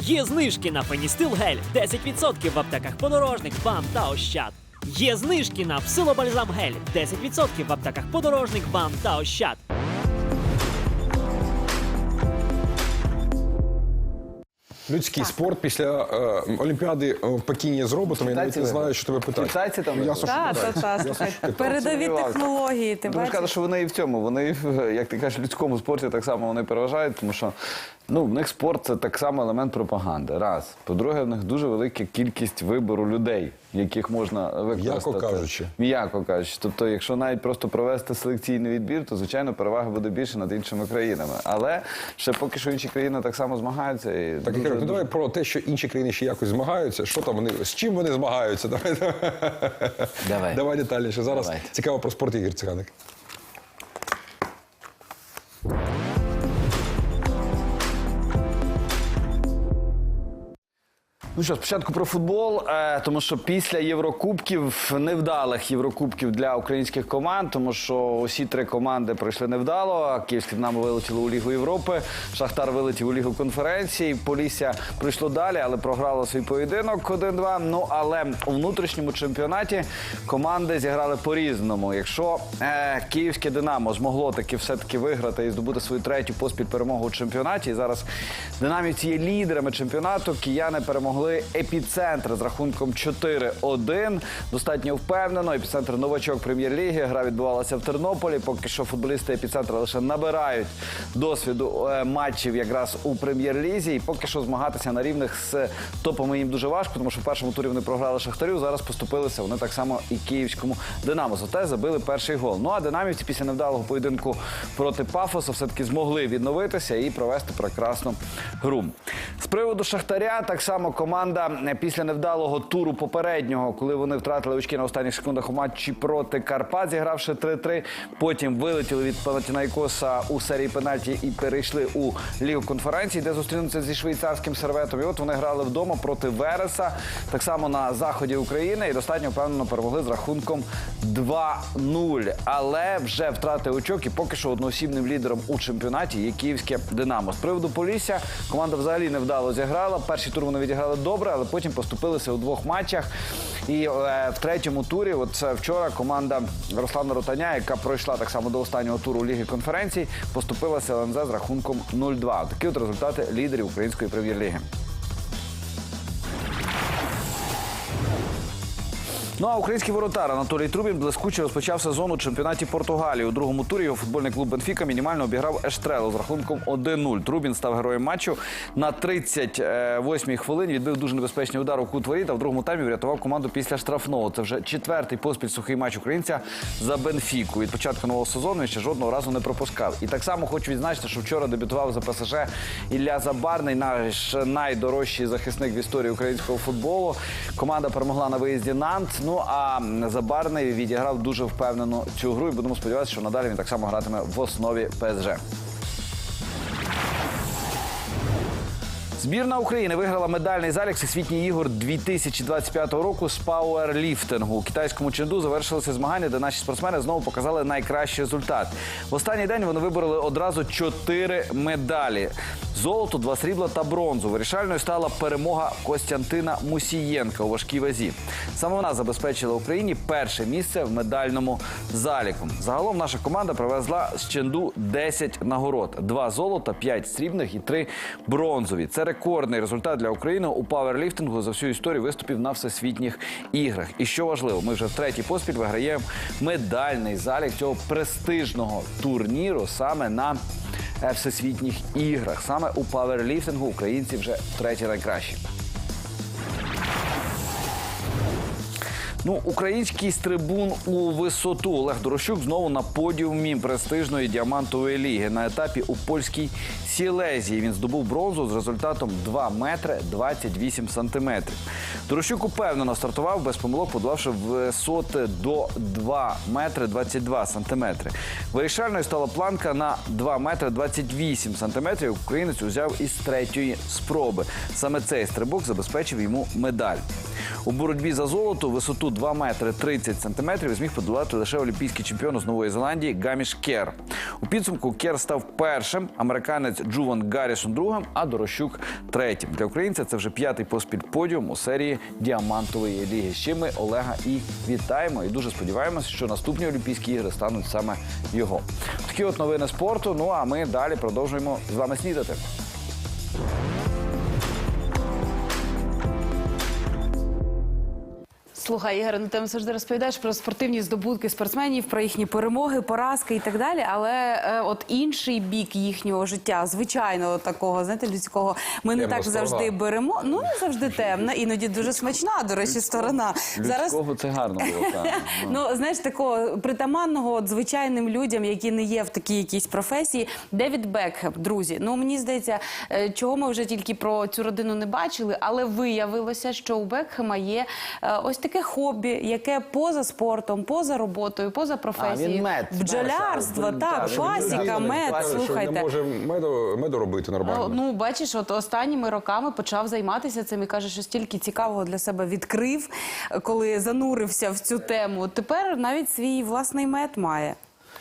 Є знижки на Феністил Гель 10% в аптеках подорожник, БАМ та Ощад. Є знижки на Псилобальзам Гель 10% в аптеках подорожник, БАМ та Ощад. Людський спорт після е, Олімпіади е, в Пекіні з роботами. Я навіть не знаю, виграли. що тебе питати. Китайці там Я виграли? Сашу Та, та, та, Я слухай. Сашу. Передові Сумнівався. технології, ти Дуже бачиш? кажу, що вони і в цьому. Вони, в- як ти кажеш, в людському спорті так само вони переважають, тому що ну, в них спорт це так само елемент пропаганди. Раз. По-друге, в них дуже велика кількість вибору людей, яких можна використати. кажучи. М'яко кажучи. Тобто, якщо навіть просто провести селекційний відбір, то звичайно перевага буде більше над іншими країнами. Але ще поки що інші країни так само змагаються. І Так, дуже- Ігор, ну давай про те, що інші країни ще якось змагаються. Що там вони з чим вони змагаються? Давай, Давай. давай детальніше. Зараз Давай. цікаво про спорт Ігор Циганик. Ну що, спочатку про футбол, е, тому що після Єврокубків, невдалих Єврокубків для українських команд, тому що усі три команди пройшли невдало. Київське Динамо вилетіло у Лігу Європи, Шахтар вилетів у Лігу конференцій, Полісся пройшло далі, але програло свій поєдинок 1-2. Ну але у внутрішньому чемпіонаті команди зіграли по-різному. Якщо е, Київське Динамо змогло таки все-таки виграти і здобути свою третю поспіль перемогу у чемпіонаті, і зараз динамівці є лідерами чемпіонату, кияни перемогли епіцентр з рахунком 4-1. Достатньо впевнено. Епіцентр новачок прем'єр-ліги. Гра відбувалася в Тернополі. Поки що футболісти епіцентра лише набирають досвіду е, матчів якраз у прем'єр-лізі. І поки що змагатися на рівних з топами їм дуже важко, тому що в першому турі вони програли Шахтарю. Зараз поступилися вони так само і київському Динамо. Зате забили перший гол. Ну а динамівці після невдалого поєдинку проти Пафоса все-таки змогли відновитися і провести прекрасну гру. З приводу Шахтаря, так само команда е, після невдалого туру попереднього, коли вони втратили очки на останніх секундах у матчі проти Карпат, зігравши 3-3. Потім вилетіли від Панатінайкоса у серії пенальті і перейшли у Лігу конференції, де зустрінуться зі швейцарським серветом. І от вони грали вдома проти Вереса, так само на заході України, і достатньо впевнено перемогли з рахунком 2-0. Але вже втрати очок і поки що одноосібним лідером у чемпіонаті є київське Динамо. З приводу Полісся команда взагалі невдало зіграла. Перший тур вони відіграли добре, але потім поступилися у двох матчах. І е, в третьому турі, от це вчора, команда Руслана Ротаня, яка пройшла так само до останнього туру Ліги конференцій, поступилася ЛНЗ з рахунком 0-2. Такі от результати лідерів української прем'єр-ліги. Ну а український воротар Анатолій Трубін блискуче розпочав сезон у чемпіонаті Португалії. У другому турі його футбольний клуб Бенфіка мінімально обіграв Ештрелу з рахунком 1-0. Трубін став героєм матчу. На 38-й хвилині відбив дуже небезпечний удар у кут воріт, а в другому таймі врятував команду після штрафного. Це вже четвертий поспіль сухий матч українця за Бенфіку. Від початку нового сезону він ще жодного разу не пропускав. І так само хочу відзначити, що вчора дебютував за ПСЖ Ілля Забарний, наш найдорожчий захисник в історії українського футболу. Команда перемогла на виїзді Нант. Ну а Забарний відіграв дуже впевнено цю гру. І будемо сподіватися, що надалі він так само гратиме в основі ПСЖ. Збірна України виграла медальний залік всесвітніх ігор 2025 року з пауерліфтингу. У китайському Ченду завершилися змагання, де наші спортсмени знову показали найкращий результат. В останній день вони вибороли одразу чотири медалі: золото, два срібла та бронзу. Вирішальною стала перемога Костянтина Мусієнка у важкій вазі. Саме вона забезпечила Україні перше місце в медальному заліку. Загалом наша команда привезла з Ченду 10 нагород: два золота, п'ять срібних і три бронзові. Це рекордний результат для України у паверліфтингу за всю історію виступів на всесвітніх іграх. І що важливо, ми вже втретій поспіль виграємо медальний залік цього престижного турніру саме на всесвітніх іграх. Саме у паверліфтингу українці вже треті найкращі. Ну, український стрибун у висоту Олег Дорощук знову на подіумі престижної діамантової ліги. На етапі у польській Сілезії він здобув бронзу з результатом 2 метри 28 сантиметрів. Дорощук упевнено стартував без помилок, подолавши висоти до 2 метри 22 сантиметри. Вирішальною стала планка на 2 метри 28 сантиметрів. Українець узяв із третьої спроби. Саме цей стрибок забезпечив йому медаль. У боротьбі за золото висоту 2 метри 30 сантиметрів зміг подолати лише олімпійський чемпіон з Нової Зеландії Гаміш Кер. У підсумку Кер став першим. Американець Джуван Гаррісон другим, а Дорощук третім. Для українця це вже п'ятий поспіль подіум у серії діамантової ліги. Чим ми Олега і вітаємо. І дуже сподіваємося, що наступні Олімпійські ігри стануть саме його. Такі от новини спорту. Ну а ми далі продовжуємо з вами снідати. Слухай, Ігор, ну ти завжди розповідаєш про спортивні здобутки спортсменів, про їхні перемоги, поразки і так далі. Але е, от інший бік їхнього життя, звичайно, такого, знаєте, людського, ми не Темна так сторона. завжди беремо. Ну не завжди темна, іноді дуже смачна, до речі, сторона. Зараз Людського це гарно було. так. Ну. Знаєш, такого притаманного от, звичайним людям, які не є в такій якійсь професії. Девід Бекхем, друзі. Ну мені здається, е, чого ми вже тільки про цю родину не бачили, але виявилося, що у Бекхема є е, ось таке хобі, яке поза спортом, поза роботою, поза професією. він мед. Бджолярство, Так, так, він мед. Класика, Що не Слухайте. може меду, меду робити нормально. Ну, бачиш, от останніми роками почав займатися цим і каже, що стільки цікавого для себе відкрив, коли занурився в цю тему. Тепер навіть свій власний мед має.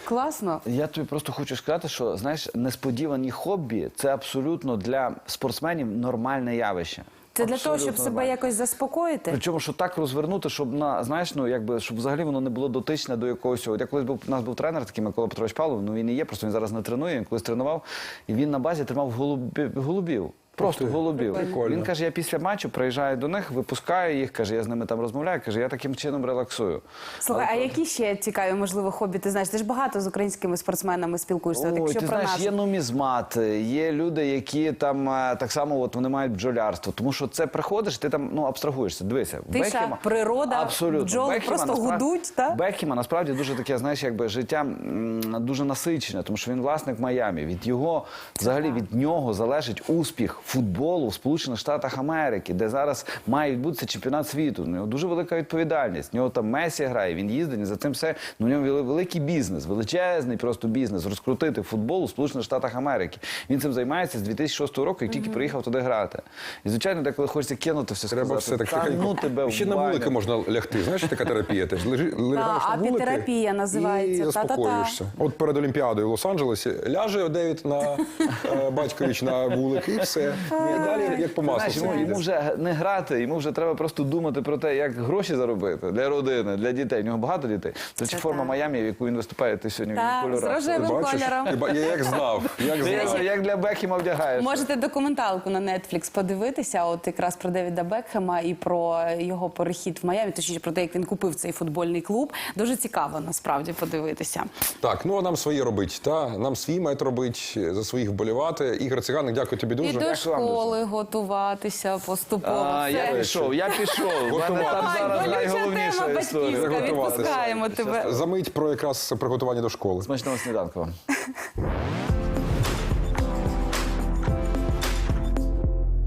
Класно. Я тобі просто хочу сказати, що знаєш, несподівані хобі це абсолютно для спортсменів нормальне явище. Це для того, щоб себе якось заспокоїти. Причому, що так розвернути, щоб на знаєш, ну якби щоб взагалі воно не було дотичне до якогось. От я колись був у нас був тренер, такий Микола Петрович Павлов. Ну він і є, просто він зараз не тренує. Він колись тренував, і він на базі тримав голубів. голубів. Просто голубів. прикольно. Він каже: я після матчу приїжджаю до них, випускаю їх. каже, я з ними там розмовляю. каже, я таким чином релаксую. Слухай, а які ще цікаві, можливо, хобі? Ти знаєш, ти ж багато з українськими спортсменами спілкуєшся. От Ой, якщо ти про знаєш, нас. є нумізмат, є люди, які там е, так само от вони мають бджолярство. Тому що це приходиш, ти там ну абстрагуєшся. Дивися, в Тиша, Бекхема- природа, абсолютно бджоли Бекхема просто насправді- гудуть, та? Бекхема насправді дуже таке, знаєш, якби життя м, дуже насичене, тому що він власник Майамі. Від його взагалі від нього залежить успіх футболу в Сполучених Штатах Америки, де зараз має відбутися чемпіонат світу. У нього дуже велика відповідальність. У нього там Месі грає, він їздить і за цим все. Ну, у нього великий бізнес, величезний просто бізнес розкрутити футбол у Сполучених Штатах Америки. Він цим займається з 2006 року, як тільки приїхав туди грати. І звичайно, деколи хочеться кинути все Треба сказати. все так «Та ну тебе Ще на вулики можна лягти. Знаєш, така терапія теж. Лежи, лягаєш на вулики апітерапія називається. І заспокоюєшся. От перед Олімпіадою в Лос-Анджелесі ляже Девід на е, батькович на вулик і все. І далі як по маслу. Знаєш, йому, йому вже не грати, йому вже треба просто думати про те, як гроші заробити для родини, для дітей. У нього багато дітей. Це форма так. Майамі, в яку він виступає, ти сьогодні Так, її з кольорах. рожевим Ти бачиш? кольором. Ти ба- Я як знав. Як Ти знав. як для Бекхіма вдягаєш. Можете документалку на Netflix подивитися, от якраз про Девіда Бекхема і про його перехід в Майамі, точніше про те, як він купив цей футбольний клуб. Дуже цікаво насправді подивитися. Так, ну а нам своє робить. Та? Нам свій має робить, за своїх вболівати. Ігор Циганик, дякую тобі І дуже. вам дуже. Школи готуватися поступово. А, я Все. пішов, я пішов. У мене там Готуватися. зараз Болюча найголовніша тема історія. батьківська. Приготуватися. Відпускаємо тебе. Замить про якраз приготування до школи. Смачного сніданку вам.